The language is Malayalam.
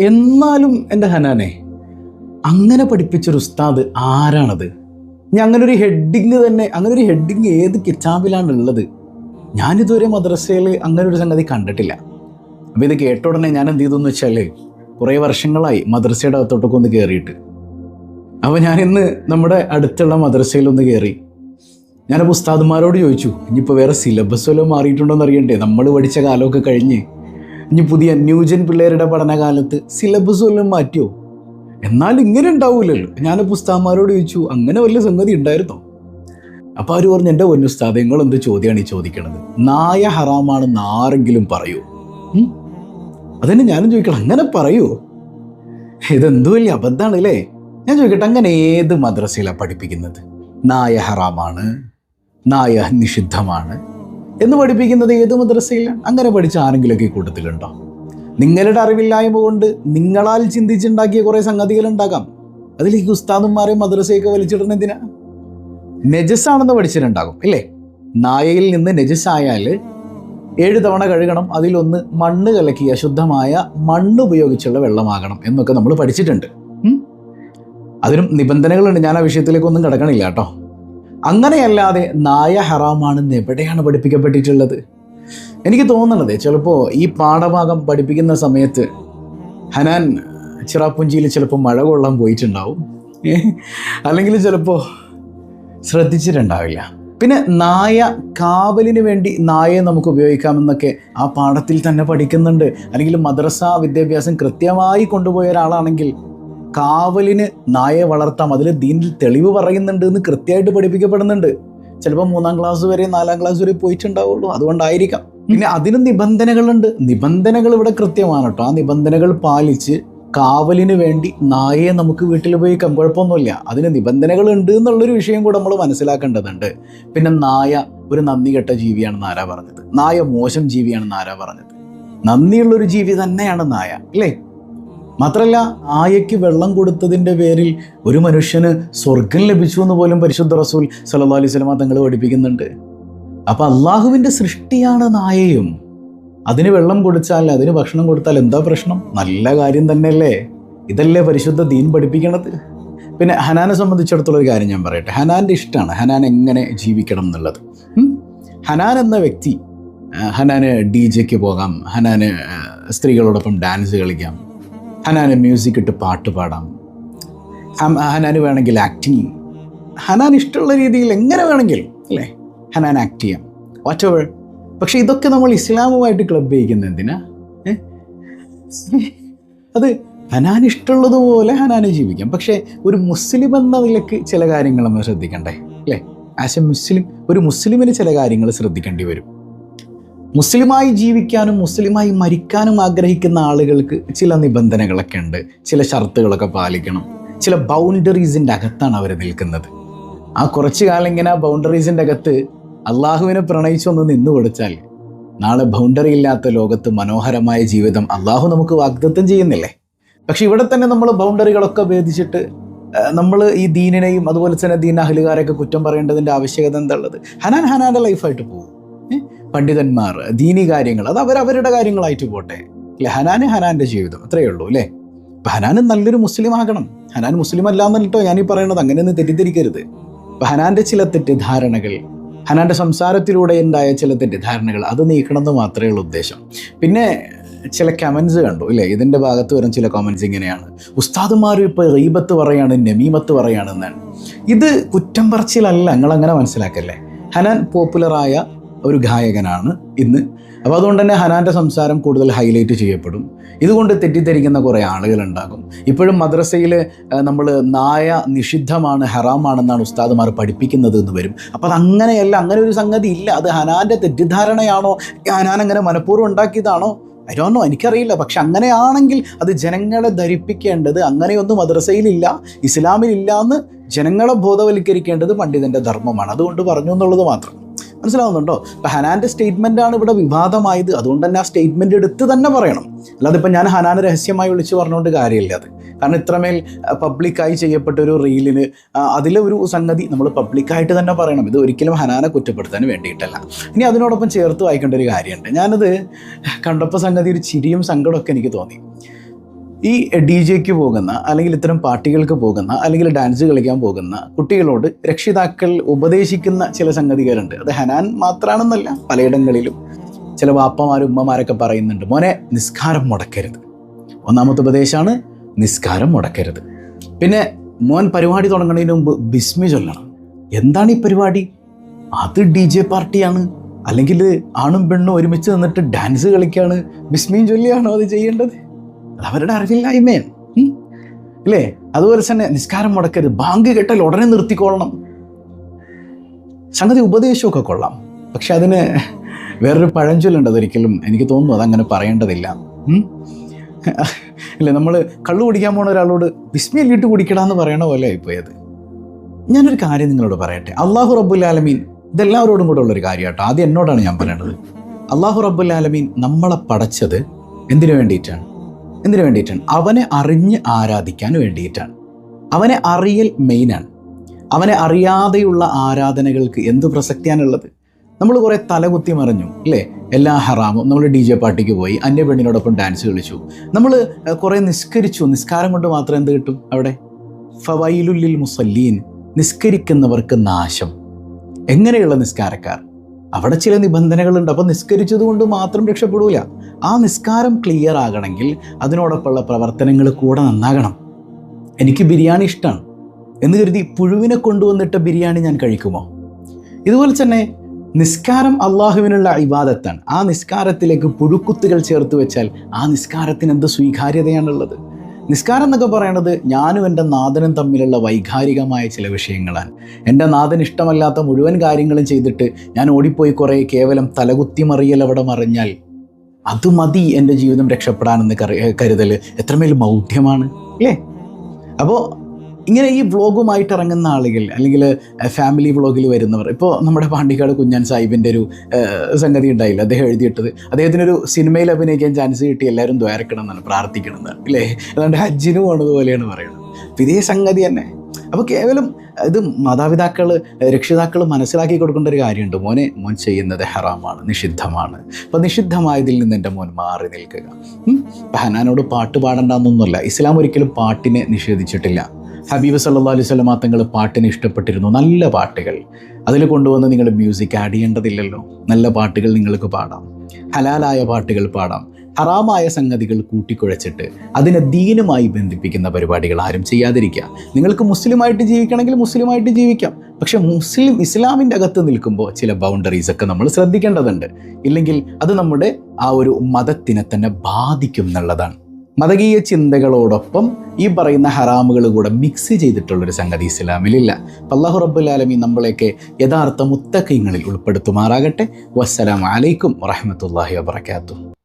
എന്നാലും എന്റെ ഹനാനെ അങ്ങനെ പഠിപ്പിച്ചൊരു ഉസ്താദ് ആരാണത്? ഞാൻ അങ്ങനെ ഒരു ഹെഡിങ് തന്നെ അങ്ങനെ ഒരു ഹെഡിങ് ഏത് കിതാബിലാണ് ഉള്ളത് ഞാനിതുവരെ മദ്രസയിൽ അങ്ങനെ ഒരു സംഗതി കണ്ടിട്ടില്ല. അപ്പോൾ ഇത് കേട്ട ഉടനെ ഞാൻ എന്ത് ചെയ്തു എന്ന് വെച്ചാൽ കുറേ വർഷങ്ങളായി മദ്രസയുടെ അകത്തോട്ടൊക്കെ ഒന്ന് കയറിയിട്ട് അപ്പോൾ ഞാൻ ഇന്ന് നമ്മുടെ അടുത്തുള്ള മദ്രസയിലൊന്ന് കയറി ഞാനപ്പോൾ ഉസ്താദുമാരോട് ചോദിച്ചു ഇനിയിപ്പോൾ വേറെ സിലബസ് വല്ലതും മാറിയിട്ടുണ്ടോ എന്ന് അറിയണ്ടേ? നമ്മൾ പഠിച്ച കാലമൊക്കെ കഴിഞ്ഞ് ഇനി പുതിയ ന്യൂജൻ പിള്ളേരുടെ പഠനകാലത്ത് സിലബസ് വല്ലതും മാറ്റിയോ? എന്നാൽ ഇങ്ങനെ ഉണ്ടാവില്ലല്ലോ ഞാൻ പുസ്താന്മാരോട് ചോദിച്ചു അങ്ങനെ വല്ല സംഗതി ഉണ്ടായിരുന്നോ? അപ്പോൾ അവർ പറഞ്ഞു എന്റെ പൊന്നു നിങ്ങൾ എന്ത് ചോദ്യമാണ് ഈ ചോദിക്കണത്? നായ ഹറാമാണെന്ന് ആരെങ്കിലും പറയൂ? അതന്നെ ഞാനും ചോദിക്കണം അങ്ങനെ പറയൂ? ഇതെന്തോ വലിയ അബദ്ധമാണ് അല്ലേ ഞാൻ ചോദിക്കട്ടെ അങ്ങനെ ഏത് മദ്രസയിലാണ് പഠിപ്പിക്കുന്നത്? നായ ഹറാമാണ് നായ നിഷിദ്ധമാണ് എന്ന് പഠിപ്പിക്കുന്നത് ഏത് മദ്രസയിലാണ് അങ്ങനെ പഠിച്ച ആരെങ്കിലുമൊക്കെ കൂട്ടത്തിലുണ്ടോ? നിങ്ങളുടെ അറിവില്ലായ്മ കൊണ്ട് നിങ്ങളാൽ ചിന്തിച്ചുണ്ടാക്കിയ കുറേ സംഗതികൾ ഉണ്ടാകാം അതിലേക്ക് ഉസ്താദന്മാരെ മദ്രസയൊക്കെ വലിച്ചിടുന്ന എന്തിനാ? നെജസ്സാണെന്ന് പഠിച്ചിട്ടുണ്ടാകും ഇല്ലേ? നായയിൽ നിന്ന് നെജസ്സായാൽ ഏഴ് തവണ കഴുകണം അതിലൊന്ന് മണ്ണ് കലക്കിയ ശുദ്ധമായ മണ്ണ് ഉപയോഗിച്ചുള്ള വെള്ളമാകണം എന്നൊക്കെ നമ്മൾ പഠിച്ചിട്ടുണ്ട്? അതിനും നിബന്ധനകളുണ്ട്. ഞാൻ ആ വിഷയത്തിലേക്കൊന്നും കിടക്കണില്ല കേട്ടോ. അങ്ങനെയല്ലാതെ നായ ഹറാമാണെന്ന് എവിടെയാണ് പഠിപ്പിക്കപ്പെട്ടിട്ടുള്ളത്? എനിക്ക് തോന്നണത് ചിലപ്പോൾ ഈ പാഠഭാഗം പഠിപ്പിക്കുന്ന സമയത്ത് ഹനാൻ ചിറാപ്പുഞ്ചിയിൽ ചിലപ്പോൾ മഴ കൊള്ളാൻ പോയിട്ടുണ്ടാവും. അല്ലെങ്കിൽ ചിലപ്പോൾ ശ്രദ്ധിച്ചിട്ടുണ്ടാവില്ല. പിന്നെ നായ കാവലിന് വേണ്ടി നായയെ നമുക്ക് ഉപയോഗിക്കാമെന്നൊക്കെ ആ പാഠത്തിൽ തന്നെ പഠിക്കുന്നുണ്ട്. അല്ലെങ്കിൽ മദ്രസ വിദ്യാഭ്യാസം കൃത്യമായി കൊണ്ടുപോയ ഒരാളാണെങ്കിൽ കാവലിന് നായയെ വളർത്താം. അതിൽ ദീനിൽ തെളിവ് പറയുന്നുണ്ട് എന്ന് കൃത്യമായിട്ട് പഠിപ്പിക്കപ്പെടുന്നുണ്ട്. ചിലപ്പോൾ മൂന്നാം ക്ലാസ് വരെ നാലാം ക്ലാസ് വരെ പോയിട്ടുണ്ടാവുള്ളൂ. അതുകൊണ്ടായിരിക്കാം. പിന്നെ അതിന് നിബന്ധനകളുണ്ട്. നിബന്ധനകൾ ഇവിടെ കൃത്യമാണ് കേട്ടോ. ആ നിബന്ധനകൾ പാലിച്ച് കാവലിന് വേണ്ടി നായയെ നമുക്ക് വീട്ടിൽ ഉപയോഗിക്കാം. കുഴപ്പമൊന്നുമില്ല. അതിന് നിബന്ധനകൾ ഉണ്ട് എന്നുള്ളൊരു വിഷയം കൂടെ നമ്മൾ മനസ്സിലാക്കേണ്ടതുണ്ട്. പിന്നെ നായ ഒരു നന്ദി കെട്ട ജീവിയാണെന്ന് ആരാ പറഞ്ഞത്? നായ മോശം ജീവിയാണെന്ന് ആരാ പറഞ്ഞത്? നന്ദിയുള്ളൊരു ജീവി തന്നെയാണ് നായ അല്ലേ? മാത്രല്ല ആയയ്ക്ക് വെള്ളം കൊടുത്തതിന്റെ പേരിൽ ഒരു മനുഷ്യന് സ്വർഗം ലഭിച്ചു എന്ന് പോലും പരിശുദ്ധ റസൂൽ സല്ലാ അലൈഹി സ്വലമ തങ്ങൾ പഠിപ്പിക്കുന്നുണ്ട്. അപ്പം അള്ളാഹുവിന്റെ സൃഷ്ടിയാണ് നായയും. അതിന് വെള്ളം കൊടുത്താൽ അതിന് ഭക്ഷണം കൊടുത്താൽ എന്താ പ്രശ്നം? നല്ല കാര്യം തന്നെയല്ലേ? ഇതല്ലേ പരിശുദ്ധ ദീൻ പഠിപ്പിക്കണത്? പിന്നെ ഹനാനെ സംബന്ധിച്ചിടത്തോളം ഒരു കാര്യം ഞാൻ പറയട്ടെ. ഹനാന്റെ ഇഷ്ടമാണ്. ഹനാൻ എങ്ങനെ ജീവിക്കണം എന്നുള്ളത്. ഹനാൻ എന്ന വ്യക്തി ഹനാന് ഡി ജെക്ക് പോകാം. ഹനാന് സ്ത്രീകളോടൊപ്പം ഡാൻസ് കളിക്കാം. ഹനാന് മ്യൂസിക് ഇട്ട് പാട്ട് പാടാം. ഹനാന് വേണമെങ്കിൽ ആക്ടിങ് ഹനാൻ ഇഷ്ടമുള്ള രീതിയിൽ എങ്ങനെ വേണമെങ്കിലും അല്ലേ? ഹനാൻ ആക്ട് ചെയ്യാം. വാട്ട് എവർ പക്ഷെ ഇതൊക്കെ നമ്മൾ ഇസ്ലാമുമായിട്ട് ക്ലബ് ചെയ്യിക്കുന്നത് എന്തിനാ? അത് ഹനാൻ ഇഷ്ടമുള്ളതുപോലെ ഹനാന് ജീവിക്കാം. പക്ഷേ ഒരു മുസ്ലിം എന്ന നിലയ്ക്ക് ചില കാര്യങ്ങൾ നമ്മൾ ശ്രദ്ധിക്കണ്ടേ? അല്ലേ? ആസ് എ മുസ്ലിം ഒരു മുസ്ലിമിന് ചില കാര്യങ്ങൾ ശ്രദ്ധിക്കേണ്ടി വരും. മുസ്ലിമായി ജീവിക്കാനും മുസ്ലിമായി മരിക്കാനും ആഗ്രഹിക്കുന്ന ആളുകൾക്ക് ചില നിബന്ധനകളൊക്കെ ഉണ്ട്. ചില ഷർത്തുകളൊക്കെ പാലിക്കണം. ചില ബൗണ്ടറീസിന്റെ അകത്താണ് അവർ നിൽക്കുന്നത്. ആ കുറച്ച് കാലം ഇങ്ങനെ ആ ബൗണ്ടറീസിന്റെ അകത്ത് അള്ളാഹുവിനെ പ്രണയിച്ചൊന്ന് നിന്നു കൊടുത്താൽ നാളെ ബൗണ്ടറി ഇല്ലാത്ത ലോകത്ത് മനോഹരമായ ജീവിതം അള്ളാഹു നമുക്ക് വാഗ്ദത്തം ചെയ്യുന്നില്ലേ? പക്ഷെ ഇവിടെ തന്നെ നമ്മൾ ബൗണ്ടറികളൊക്കെ ഭേദിച്ചിട്ട് നമ്മൾ ഈ ദീനിനെയും അതുപോലെ തന്നെ ദീൻ അഹലുകാരെയൊക്കെ കുറ്റം പറയേണ്ടതിന്റെ ആവശ്യകത എന്താ ഉള്ളത്? ഹനാൻ ഹനാന്റെ ലൈഫായിട്ട് പോകും? പണ്ഡിതന്മാർ ദീനി കാര്യങ്ങൾ അത് അവരുടെ കാര്യങ്ങളായിട്ട് പോട്ടെ. അല്ലെ? ഹനാന് ഹനാന്റെ ജീവിതം അത്രയേ ഉള്ളൂ അല്ലേ? അപ്പം ഹനാൻ നല്ലൊരു മുസ്ലിം ആകണം. ഹനാൻ മുസ്ലിം അല്ല എന്നിട്ടോ ഞാൻ ഈ പറയണത് അങ്ങനെയൊന്നും തെറ്റിദ്ധരിക്കരുത്. അപ്പം ഹനാന്റെ ചില തെറ്റിദ്ധാരണകൾ ഹനാന്റെ സംസാരത്തിലൂടെ ഉണ്ടായ ചില തെറ്റിദ്ധാരണകൾ അത് നീക്കണം എന്ന് മാത്രമേ ഉള്ളൂ ഉദ്ദേശം. പിന്നെ ചില കമൻസ് കണ്ടു ഇല്ലേ ഇതിന്റെ ഭാഗത്ത് വരും ചില കമൻസ് ഇങ്ങനെയാണ്. ഉസ്താദുമാരും ഇപ്പോൾ റീബത്ത് പറയാണ് നമീമത്ത് പറയാണെന്നാണ് ഇത് കുറ്റം പറച്ചിലല്ല നിങ്ങൾ അങ്ങനെ മനസ്സിലാക്കല്ലേ? ഹനാൻ പോപ്പുലറായ ഒരു ഗായകനാണ് ഇന്ന്. അപ്പോൾ അതുകൊണ്ട് തന്നെ ഹനാന്റെ സംസാരം കൂടുതൽ ഹൈലൈറ്റ് ചെയ്യപ്പെടും. ഇതുകൊണ്ട് തെറ്റിദ്ധരിക്കുന്ന കുറേ ആളുകളുണ്ടാകും. ഇപ്പോഴും മദ്രസയിൽ നമ്മൾ നായ നിഷിദ്ധമാണ് ഹറാമാണെന്നാണ് ഉസ്താദുമാർ പഠിപ്പിക്കുന്നത് എന്ന് വരും. അപ്പോൾ അത് അങ്ങനെയല്ല അങ്ങനെ ഒരു സംഗതി ഇല്ല. അത് ഹനാന്റെ തെറ്റിദ്ധാരണയാണോ? ഹനാൻ അങ്ങനെ മനഃപൂർവം ഉണ്ടാക്കിയതാണോ? അരോന്നോ എനിക്കറിയില്ല. പക്ഷെ അങ്ങനെയാണെങ്കിൽ അത് ജനങ്ങളെ ധരിപ്പിക്കേണ്ടത് അങ്ങനെയൊന്നും മദ്രസയിലില്ല ഇസ്ലാമിലില്ല എന്ന് ജനങ്ങളെ ബോധവൽക്കരിക്കേണ്ടത് പണ്ഡിതന്റെ ധർമ്മമാണ്. അതുകൊണ്ട് പറഞ്ഞു എന്നുള്ളത് മാത്രം. മനസ്സിലാവുന്നുണ്ടോ? ഇപ്പം ഹനാന്റെ ആണ് ഇവിടെ വിവാദമായത്. അതുകൊണ്ട് തന്നെ ആ സ്റ്റേറ്റ്മെന്റ് എടുത്ത് തന്നെ പറയണം. അല്ലാതെ ഇപ്പം ഞാൻ ഹനാനെ രഹസ്യമായി വിളിച്ച് പറഞ്ഞുകൊണ്ട് കാര്യമില്ല അത്. കാരണം ഇത്രമേൽ പബ്ലിക്കായി ചെയ്യപ്പെട്ട ഒരു റീലിന് അതിലെ ഒരു സംഗതി നമ്മൾ പബ്ലിക്കായിട്ട് തന്നെ പറയണം. ഇത് ഒരിക്കലും ഹനാനെ കുറ്റപ്പെടുത്താൻ വേണ്ടിയിട്ടല്ല. ഇനി അതിനോടൊപ്പം ചേർത്ത് വായിക്കേണ്ട ഒരു കാര്യമുണ്ട്. ഞാനത് കണ്ടപ്പോൾ സംഗതി ഒരു ചിരിയും സങ്കടമൊക്കെ എനിക്ക് തോന്നി. ഈ ഡി ജെക്ക് പോകുന്ന അല്ലെങ്കിൽ ഇത്തരം പാർട്ടികൾക്ക് പോകുന്ന അല്ലെങ്കിൽ ഡാൻസ് കളിക്കാൻ പോകുന്ന കുട്ടികളോട് രക്ഷിതാക്കൾ ഉപദേശിക്കുന്ന ചില സംഗതികളുണ്ട്. അത് ഹനാൻ മാത്രമാണെന്നല്ല പലയിടങ്ങളിലും ചില വാപ്പമാരും ഉമ്മമാരൊക്കെ പറയുന്നുണ്ട് മോനെ നിസ്കാരം മുടക്കരുത്. ഒന്നാമത്തെ ഉപദേശമാണ് നിസ്കാരം മുടക്കരുത്. പിന്നെ മോൻ പരിപാടി തുടങ്ങുന്നതിന് മുമ്പ് ബിസ്മി ചൊല്ലണം. എന്താണ് ഈ പരിപാടി? അത് ഡി ജെ പാർട്ടിയാണ്. അല്ലെങ്കിൽ ആണും പെണ്ണും ഒരുമിച്ച് നിന്നിട്ട് ഡാൻസ് കളിക്കുകയാണ് ബിസ്മിയും ചൊല്ലിയാണോ അത് ചെയ്യേണ്ടത്? അത് അവരുടെ അറിവില്ലായ്മയാണ്. ഇല്ലേ? അതുപോലെ തന്നെ നിസ്കാരം മുടക്കരുത്. ബാങ്ക് കെട്ടാൽ ഉടനെ നിർത്തിക്കൊള്ളണം സംഗതി ഉപദേശമൊക്കെ കൊള്ളാം. പക്ഷെ അതിന് വേറൊരു പഴഞ്ചൊല്ലുണ്ട് അതൊരിക്കലും എനിക്ക് തോന്നുന്നു അതങ്ങനെ പറയേണ്ടതില്ല. ഉം. അല്ലേ നമ്മൾ കള്ളു കുടിക്കാൻ പോണ ഒരാളോട് വിസ്മയല്ലിട്ട് കുടിക്കടാന്ന് പറയണ പോലെ ആയിപ്പോയത് ഞാനൊരു കാര്യം നിങ്ങളോട് പറയട്ടെ. അള്ളാഹു റബ്ബുൽ ആലമീൻ ഇതെല്ലാവരോടും കൂടെ ഉള്ളൊരു കാര്യം കേട്ടോ ആദ്യം എന്നോടാണ് ഞാൻ പറയേണ്ടത് അള്ളാഹു റബ്ബുൽ ആലമീൻ നമ്മളെ പടച്ചത് എന്തിനു വേണ്ടിയിട്ടാണ്? എന്തിനു വേണ്ടിയിട്ടാണ്? അവനെ അറിഞ്ഞ് ആരാധിക്കാൻ വേണ്ടിയിട്ടാണ്. അവനെ അറിയൽ മെയിനാണ്. അവനെ അറിയാതെയുള്ള ആരാധനകൾക്ക് എന്ത് പ്രസക്തിയാണുള്ളത്? നമ്മൾ കുറേ തലകുത്തി മറിഞ്ഞു അല്ലേ? എല്ലാ ഹറാമും നമ്മൾ ഡി ജെ പാർട്ടിക്ക് പോയി അന്യ പെണ്ണിനോടൊപ്പം ഡാൻസ് കളിച്ചു. നമ്മൾ കുറേ നിസ്കരിച്ചു. നിസ്കാരം കൊണ്ട് മാത്രം എന്ത് കിട്ടും അവിടെ? ഫവൈലുല്ലിൽ മുസല്ലീൻ നിസ്കരിക്കുന്നവർക്ക് നാശം. എങ്ങനെയുള്ള നിസ്കാരക്കാർ? അവിടെ ചില നിബന്ധനകളുണ്ട്. അപ്പോൾ നിസ്കരിച്ചതുകൊണ്ട് മാത്രം രക്ഷപ്പെടൂല. ആ നിസ്കാരം ക്ലിയർ ആകണമെങ്കിൽ അതിനോടൊപ്പമുള്ള പ്രവർത്തനങ്ങൾ കൂടെ നന്നാകണം. എനിക്ക് ബിരിയാണി ഇഷ്ടമാണ് എന്ന് കരുതി പുഴുവിനെ കൊണ്ടുവന്നിട്ട ബിരിയാണി ഞാൻ കഴിക്കുമോ? ഇതുപോലെ തന്നെ നിസ്കാരം അള്ളാഹുവിനുള്ള ഇബാദത്താണ്. ആ നിസ്കാരത്തിലേക്ക് പുഴുക്കുത്തുകൾ ചേർത്ത് വെച്ചാൽ ആ നിസ്കാരത്തിന് എന്ത് സ്വീകാര്യതയാണുള്ളത്? നിസ്കാരം എന്നൊക്കെ പറയണത് ഞാനും എന്റെ നാഥനും തമ്മിലുള്ള വൈകാരികമായ ചില വിഷയങ്ങളാണ്. എന്റെ നാഥന് ഇഷ്ടമല്ലാത്ത മുഴുവൻ കാര്യങ്ങളും ചെയ്തിട്ട് ഞാൻ ഓടിപ്പോയി കുറേ കേവലം തലകുത്തി മറിയൽ അവിടെ മറിഞ്ഞാൽ അത് മതി എന്റെ ജീവിതം രക്ഷപ്പെടാനെന്ന് കരു കരുതൽ എത്രമേൽ മൗഢ്യമാണ്. അല്ലേ അപ്പോൾ ഇങ്ങനെ ഈ വ്ളോഗുമായിട്ട് ഇറങ്ങുന്ന ആളുകൾ അല്ലെങ്കിൽ ഫാമിലി വ്ളോഗിൽ വരുന്നവർ ഇപ്പോൾ നമ്മുടെ പാണ്ടിക്കാട് കുഞ്ഞാൻ സാഹിബിന്റെ ഒരു സംഗതി ഉണ്ടായില്ല? അദ്ദേഹം എഴുതിയിട്ടത്. അദ്ദേഹത്തിനൊരു സിനിമയിൽ അഭിനയിക്കാൻ ചാൻസ് കിട്ടി എല്ലാവരും ദ്വാരക്കണം എന്നാണ് പ്രാർത്ഥിക്കണം എന്നാണ് അല്ലേ? അതുകൊണ്ട് ഹജ്ജിന് പോണതുപോലെയാണ് പറയുന്നത്. അപ്പോൾ ഇതേ സംഗതി തന്നെ. അപ്പോൾ കേവലം ഇത് മാതാപിതാക്കൾ രക്ഷിതാക്കൾ മനസ്സിലാക്കി കൊടുക്കേണ്ട ഒരു കാര്യമുണ്ട്. മോനെ മോൻ ചെയ്യുന്നത് ഹറാമാണ് നിഷിദ്ധമാണ്. അപ്പോൾ നിഷിദ്ധമായതിൽ നിന്ന് എന്റെ മോൻ മാറി നിൽക്കുക. ഹനാനോട് പാട്ട് പാടേണ്ടെന്നൊന്നുമല്ല. ഇസ്ലാം ഒരിക്കലും പാട്ടിനെ നിഷേധിച്ചിട്ടില്ല. ഹബീബ് സല്ലാ അലൈഹി സ്വലമ തങ്ങൾ പാട്ടിനെ ഇഷ്ടപ്പെട്ടിരുന്നു. നല്ല പാട്ടുകൾ. അതിൽ കൊണ്ടുവന്ന് നിങ്ങൾ മ്യൂസിക് ആഡ് ചെയ്യേണ്ടതില്ലല്ലോ. നല്ല പാട്ടുകൾ നിങ്ങൾക്ക് പാടാം. ഹലാലായ പാട്ടുകൾ പാടാം. ഹറാമായ സംഗതികൾ കൂട്ടിക്കുഴച്ചിട്ട് അതിനെ ദീനുമായി ബന്ധിപ്പിക്കുന്ന പരിപാടികൾ ആരും ചെയ്യാതിരിക്കുക. നിങ്ങൾക്ക് മുസ്ലിമായിട്ട് ജീവിക്കണമെങ്കിൽ മുസ്ലിമായിട്ട് ജീവിക്കാം. പക്ഷെ മുസ്ലിം ഇസ്ലാമിന്റെ അകത്ത് നിൽക്കുമ്പോൾ ചില ബൗണ്ടറീസ് ഒക്കെ നമ്മൾ ശ്രദ്ധിക്കേണ്ടതുണ്ട്. ഇല്ലെങ്കിൽ അത് നമ്മുടെ ആ ഒരു മതത്തിനെ തന്നെ ബാധിക്കും എന്നുള്ളതാണ്. മതകീയ ചിന്തകളോടൊപ്പം ഈ പറയുന്ന ഹറാമുകൾ കൂടെ മിക്സ് ചെയ്തിട്ടുള്ളൊരു സംഗതി ഇസ്ലാമിലില്ല. അള്ളാഹു റബ്ബുൽ ആലമീൻ നമ്മളെയൊക്കെ യഥാർത്ഥ മുത്തക്കൈങ്ങളിൽ ഉൾപ്പെടുത്തുമാറാകട്ടെ. വസ്സലാം അലൈക്കും വറഹമത്തല്ലാഹി വാബർക്കാത്തു